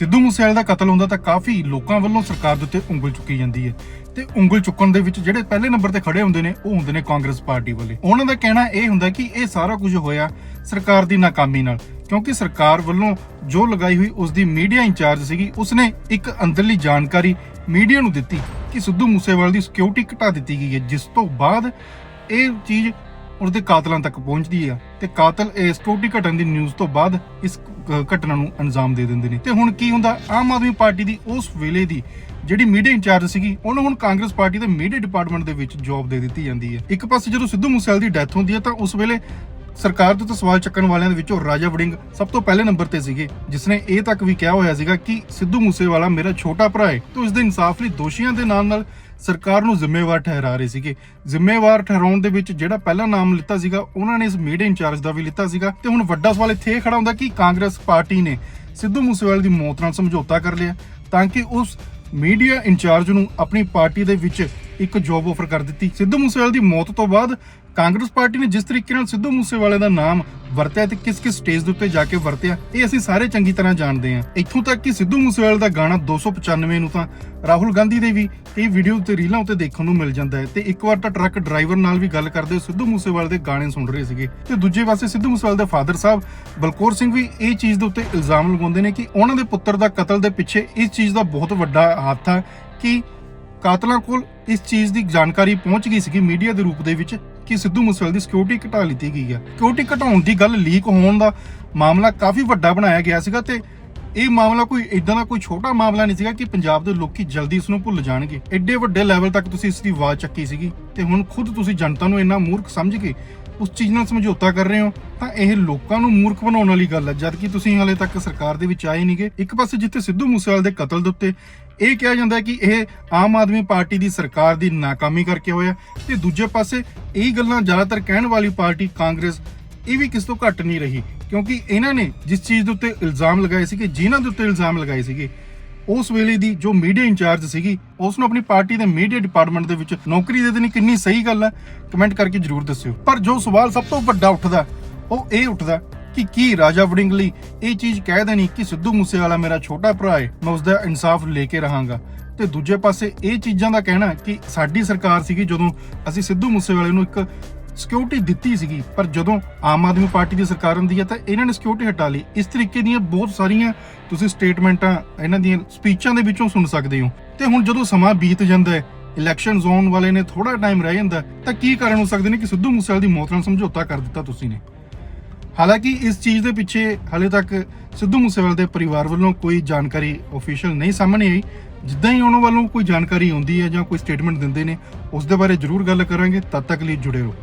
ਸਿੱਧੂ ਮੂਸੇਵਾਲੇ ਦਾ ਕਤਲ ਹੁੰਦਾ ਤਾਂ ਕਾਫੀ ਲੋਕਾਂ ਵੱਲੋਂ ਸਰਕਾਰ ਦੇ ਉੱਤੇ ਉਂਗਲ ਚੁੱਕੀ ਜਾਂਦੀ ਹੈ। ਤੇ ਉਂਗਲ ਚੁੱਕਣ ਦੇ ਵਿੱਚ ਜਿਹੜੇ ਪਹਿਲੇ ਨੰਬਰ ਤੇ ਖੜੇ ਹੁੰਦੇ ਨੇ, ਉਹ ਹੁੰਦੇ ਨੇ ਕਾਂਗਰਸ ਪਾਰਟੀ ਵਾਲੇ। ਉਹਨਾਂ ਦਾ ਕਹਿਣਾ ਇਹ ਹੁੰਦਾ ਕਿ ਇਹ ਸਾਰਾ ਕੁਝ ਹੋਇਆ ਸਰਕਾਰ ਦੀ ਨਾਕਾਮੀ ਨਾਲ, ਕਿਉਂਕਿ ਸਰਕਾਰ ਵੱਲੋਂ ਜੋ ਲਗਾਈ ਹੋਈ ਉਸ ਦੀ ਮੀਡੀਆ ਇੰਚਾਰਜ ਸੀਗੀ, ਉਸਨੇ ਇੱਕ ਅੰਦਰਲੀ ਜਾਣਕਾਰੀ ਮੀਡੀਆ ਨੂੰ ਦਿੱਤੀ ਕਿ ਸਿੱਧੂ ਮੂਸੇਵਾਲੇ ਦੀ ਸਿਕਿਉਰਿਟੀ ਘਟਾ ਦਿੱਤੀ ਗਈ ਹੈ, ਜਿਸ ਤੋਂ ਬਾਅਦ ਇਹ ਚੀਜ਼ ਉਸਦੇ ਕਾਤਲਾਂ ਤੱਕ ਪਹੁੰਚਦੀ ਆ ਤੇ ਕਾਤਲ ਇਹ ਸਿਕਿਉਰਿਟੀ ਘਟਣ ਦੀ ਨਿਊਜ਼ ਤੋਂ ਬਾਅਦ ਇਸ ਘਟਨਾ ਨੂੰ ਅੰਜਾਮ ਦੇ ਦਿੰਦੇ ਨੇ। ਤੇ ਹੁਣ ਕੀ ਹੁੰਦਾ? ਆਮ ਆਦਮੀ ਪਾਰਟੀ ਦੀ ਉਸ ਵੇਲੇ ਦੀ ਜਿਹੜੀ ਮੀਡੀਆ ਇੰਚਾਰਜ ਸੀਗੀ, ਉਹਨੂੰ ਹੁਣ ਕਾਂਗਰਸ ਪਾਰਟੀ ਦੇ ਮੀਡੀਆ ਡਿਪਾਰਟਮੈਂਟ ਦੇ ਵਿੱਚ ਜੌਬ ਦੇ ਦਿੱਤੀ ਜਾਂਦੀ ਹੈ ਇੱਕ ਪਾਸੇ ਜਦੋਂ ਸਿੱਧੂ ਮੂਸੇਵਾਲ ਦੀ ਡੈਥ ਹੁੰਦੀ ਹੈ ਤਾਂ ਉਸ ਵੇਲੇ ਸਰਕਾਰ ਤੋਂ ਤਾਂ ਸਵਾਲ ਚੱਕਣ ਵਾਲਿਆਂ ਦੇ ਵਿੱਚੋਂ ਰਾਜਾ ਵੜਿੰਗ ਸਭ ਤੋਂ ਪਹਿਲੇ ਨੰਬਰ ਤੇ ਸੀਗੇ, ਜਿਸ ਨੇ ਇਹ ਤੱਕ ਵੀ ਕਿਹਾ ਹੋਇਆ ਸੀਗਾ ਕਿ ਸਿੱਧੂ ਮੂਸੇਵਾਲਾ ਮੇਰਾ ਛੋਟਾ ਭਰਾ ਹੈ ਤੇ ਉਸ ਦੇ ਇਨਸਾਫ ਲਈ ਦੋਸ਼ੀਆਂ ਦੇ ਨਾਲ ਨਾਲ ਸਰਕਾਰ ਨੂੰ ਜ਼ਿੰਮੇਵਾਰ ਠਹਿਰਾ ਰਹੇ ਸੀਗੇ। ਜ਼ਿੰਮੇਵਾਰ ਠਹਿਰਾਉਣ ਦੇ ਵਿੱਚ ਜਿਹੜਾ ਪਹਿਲਾ ਨਾਮ ਲਿੱਤਾ ਸੀਗਾ, ਉਹਨਾਂ ਨੇ ਇਸ ਮੀਡੀਆ ਇੰਚਾਰਜ ਦਾ ਵੀ ਲਿੱਤਾ ਸੀਗਾ। ਤੇ ਹੁਣ ਵੱਡਾ ਸਵਾਲ ਇੱਥੇ ਖੜਾ ਹੁੰਦਾ ਕਿ ਕਾਂਗਰਸ ਪਾਰਟੀ ਨੇ ਸਿੱਧੂ ਮੂਸੇਵਾਲੇ ਦੀ ਮੌਤ ਨਾਲ ਸਮਝੌਤਾ ਕਰ ਲਿਆ, ਤਾਂ ਕਿ ਉਸ ਮੀਡੀਆ ਇੰਚਾਰਜ ਨੂੰ ਆਪਣੀ ਪਾਰਟੀ ਦੇ ਵਿੱਚ ਇੱਕ ਜੌਬ ਆਫਰ ਕਰ ਦਿੱਤੀ। ਸਿੱਧੂ ਮੂਸੇਵਾਲੇ ਦੀ ਮੌਤ ਤੋਂ ਬਾਅਦ ਕਾਂਗਰਸ ਪਾਰਟੀ ਨੇ ਜਿਸ ਤਰੀਕੇ ਨਾਲ ਸਿੱਧੂ ਮੂਸੇਵਾਲੇ ਦਾ ਨਾਮ ਵਰਤਿਆ ਤੇ ਕਿਸ ਕਿਸ ਸਟੇਜ ਦੇ ਉੱਤੇ ਜਾ ਕੇ ਵਰਤਿਆ, ਇਹ ਅਸੀਂ ਸਾਰੇ ਚੰਗੀ ਤਰ੍ਹਾਂ ਜਾਣਦੇ ਹਾਂ। ਇੱਥੋਂ ਤੱਕ ਕਿ ਸਿੱਧੂ ਮੂਸੇਵਾਲੇ ਦਾ ਗਾਣਾ 295 ਨੂੰ ਤਾਂ ਰਾਹੁਲ ਗਾਂਧੀ ਦੇ ਵੀ ਕਈ ਵੀਡੀਓ ਤੇ ਰੀਲਾਂ ਉੱਤੇ ਦੇਖਣ ਨੂੰ ਮਿਲ ਜਾਂਦਾ ਹੈ। ਤੇ ਇੱਕ ਵਾਰ ਤਾਂ ਟਰੱਕ ਡਰਾਈਵਰ ਨਾਲ ਵੀ ਗੱਲ ਕਰਦੇ ਹੋਏ ਸਿੱਧੂ ਮੂਸੇਵਾਲੇ ਦੇ ਗਾਣੇ ਸੁਣ ਰਹੇ ਸੀਗੇ। ਤੇ ਦੂਜੇ ਪਾਸੇ ਸਿੱਧੂ ਮੂਸੇਵਾਲੇ ਦੇ ਫਾਦਰ ਸਾਹਿਬ ਬਲਕੌਰ ਸਿੰਘ ਵੀ ਇਹ ਚੀਜ਼ ਦੇ ਉੱਤੇ ਇਲਜ਼ਾਮ ਲਗਾਉਂਦੇ ਨੇ ਕਿ ਉਹਨਾਂ ਦੇ ਪੁੱਤਰ ਦਾ ਕਤਲ ਦੇ ਪਿੱਛੇ ਇਸ ਚੀਜ਼ ਦਾ ਬਹੁਤ ਵੱਡਾ ਹੱਥ ਆ ਕਿ ਕਾਤਲਾਂ ਕੋਲ ਇਸ ਚੀਜ਼ ਦੀ ਜਾਣਕਾਰੀ ਪਹੁੰਚ ਗਈ ਸੀਗੀ ਮੀਡੀਆ ਦੇ ਰੂਪ ਦੇ ਵਿੱਚ ਕਿ ਸਿੱਧੂ ਮੂਸੇਵਾਲੇ ਦੀ ਸਿਕਿਉਰਿਟੀ ਘਟਾ ਲਈ ਗਈ ਹੈ ਸਿਕਿਉਰਿਟੀ ਘਟਾਉਣ ਦੀ ਗੱਲ ਲੀਕ ਹੋਣ ਦਾ ਮਾਮਲਾ ਕਾਫੀ ਵੱਡਾ ਬਣਾਇਆ ਗਿਆ ਸੀਗਾ ਤੇ ਇਹ ਮਾਮਲਾ ਕੋਈ ਇਦਾਂ ਦਾ ਕੋਈ ਛੋਟਾ ਮਾਮਲਾ ਨਹੀਂ ਸੀਗਾ ਕਿ ਪੰਜਾਬ ਦੇ ਲੋਕੀ ਜਲਦੀ ਇਸ ਨੂੰ ਭੁੱਲ ਜਾਣਗੇ। ਐਡੇ ਵੱਡੇ ਲੈਵਲ ਤੱਕ ਤੁਸੀਂ ਇਸ ਦੀ ਆਵਾਜ਼ ਚੱਕੀ ਸੀਗੀ ਤੇ ਹੁਣ ਖੁਦ ਤੁਸੀਂ ਜਨਤਾ ਨੂੰ ਇੰਨਾ ਮੂਰਖ ਸਮਝ ਕੇ ਉਸ ਚੀਜ਼ ਨਾਲ ਸਮਝੌਤਾ ਕਰ ਰਹੇ ਹੋ, ਤਾਂ ਇਹ ਲੋਕਾਂ ਨੂੰ ਮੂਰਖ ਬਣਾਉਣ ਵਾਲੀ ਗੱਲ ਹੈ ਜਦ ਕਿ ਤੁਸੀਂ ਹਾਲੇ ਤੱਕ ਸਰਕਾਰ ਦੇ ਵਿੱਚ ਆਏ ਨਹੀਂਗੇ, ਇੱਕ ਪਾਸੇ ਜਿੱਥੇ ਸਿੱਧੂ ਮੂਸੇਵਾਲੇ ਦੇ ਕਤਲ ਦੇ ਉੱਤੇ ਇਹ ਕਿਹਾ ਜਾਂਦਾ ਹੈ ਕਿ ਇਹ ਆਮ ਆਦਮੀ ਪਾਰਟੀ ਦੀ ਸਰਕਾਰ ਦੀ ਨਾਕਾਮੀ ਕਰਕੇ ਹੋਇਆ, ਤੇ ਦੂਜੇ ਪਾਸੇ ਇਹ ਗੱਲਾਂ ਜ਼ਿਆਦਾਤਰ ਕਹਿਣ ਵਾਲੀ ਪਾਰਟੀ ਕਾਂਗਰਸ, ਇਹ ਵੀ ਕਿਸ ਤੋਂ ਘੱਟ ਨਹੀਂ ਰਹੀ। ਕਿਉਂਕਿ ਇਹਨਾਂ ਨੇ ਜਿਸ ਚੀਜ਼ ਦੇ ਉੱਤੇ ਇਲਜ਼ਾਮ ਲਗਾਏ ਸੀਗੇ, ਜਿਨ੍ਹਾਂ ਦੇ ਉੱਤੇ ਇਲਜ਼ਾਮ ਲਗਾਏ ਸੀਗੇ ਉਸ ਵੇਲੇ ਦੀ ਜੋ ਮੀਡੀਆ ਇੰਚਾਰਜ ਸੀਗੀ, ਉਸ ਨੂੰ ਆਪਣੀ ਪਾਰਟੀ ਦੇ ਮੀਡੀਆ ਡਿਪਾਰਟਮੈਂਟ ਦੇ ਵਿੱਚ ਨੌਕਰੀ ਦੇ ਦੇਣੀ ਕਿੰਨੀ ਸਹੀ ਗੱਲ ਹੈ ਕਮੈਂਟ ਕਰਕੇ ਜਰੂਰ ਦੱਸਿਓ। ਪਰ ਜੋ ਸਵਾਲ ਸਭ ਤੋਂ ਵੱਡਾ ਉੱਠਦਾ ਉਹ ਇਹ ਉੱਠਦਾ ਕਿ ਕੀ ਰਾਜਾ ਵੜਿੰਗ ਲਈ ਇਹ ਚੀਜ਼ ਕਹਿ ਦੇਣੀ ਕਿ ਸਿੱਧੂ ਮੂਸੇਵਾਲਾ ਮੇਰਾ ਛੋਟਾ ਭਰਾ ਹੈ, ਮੈਂ ਉਸ ਦਾ ਇਨਸਾਫ ਲੈ ਕੇ ਰਹਾਂਗਾ। ਤੇ ਦੂਜੇ ਪਾਸੇ ਇਹ ਚੀਜ਼ਾਂ ਦਾ ਕਹਿਣਾ ਕਿ ਸਾਡੀ ਸਰਕਾਰ ਸੀਗੀ ਜਦੋਂ ਅਸੀਂ ਸਿੱਧੂ ਮੂਸੇਵਾਲੇ ਨੂੰ ਇੱਕ ਸਿਕਿਉਰਿਟੀ ਦਿੱਤੀ ਸੀਗੀ, ਪਰ ਜਦੋਂ ਆਮ ਆਦਮੀ ਪਾਰਟੀ ਦੀ ਸਰਕਾਰ ਹੁੰਦੀ ਹੈ ਤਾਂ ਇਹਨਾਂ ਨੇ ਸਿਕਿਉਰਿਟੀ ਹਟਾ ਲਈ। ਇਸ ਤਰੀਕੇ ਦੀਆਂ ਬਹੁਤ ਸਾਰੀਆਂ ਤੁਸੀਂ ਸਟੇਟਮੈਂਟਾਂ ਇਹਨਾਂ ਦੀਆਂ ਸਪੀਚਾਂ ਦੇ ਵਿੱਚੋਂ ਸੁਣ ਸਕਦੇ ਹੋ। ਤੇ ਹੁਣ ਜਦੋਂ ਸਮਾਂ ਬੀਤ ਜਾਂਦਾ ਹੈ ਇਲੈਕਸ਼ਨ ਜ਼ੋਨ ਵਾਲੇ ਨੇ ਥੋੜਾ ਟਾਈਮ ਰਹਿ ਜਾਂਦਾ, ਤਾਂ ਕੀ ਕਾਰਨ ਹੋ ਸਕਦੇ ਨੇ ਕਿ ਸਿੱਧੂ ਮੂਸੇਵਾਲੇ ਦੀ ਮੌਤ ਨਾਲ ਸਮਝੌਤਾ ਕਰ ਦਿੱਤਾ ਤੁਸੀਂ ਨੇ? ਹਾਲਾਂਕਿ ਇਸ ਚੀਜ਼ ਦੇ ਪਿੱਛੇ ਹਾਲੇ ਤੱਕ ਸਿੱਧੂ ਮੂਸੇਵਾਲੇ ਦੇ ਪਰਿਵਾਰ ਵੱਲੋਂ ਕੋਈ ਜਾਣਕਾਰੀ ਅਫੀਸ਼ੀਅਲ ਨਹੀਂ ਸਾਹਮਣੇ ਆਈ। ਜਿੱਦਾਂ ਹੀ ਉਹਨਾਂ ਵੱਲੋਂ ਕੋਈ ਜਾਣਕਾਰੀ ਆਉਂਦੀ ਹੈ ਜਾਂ ਕੋਈ ਸਟੇਟਮੈਂਟ ਦਿੰਦੇ ਨੇ, ਉਸ ਦੇ ਬਾਰੇ ਜ਼ਰੂਰ ਗੱਲ ਕਰਾਂਗੇ। ਤਦ ਤੱਕ ਲਈ ਜੁੜੇ ਰਹੋ।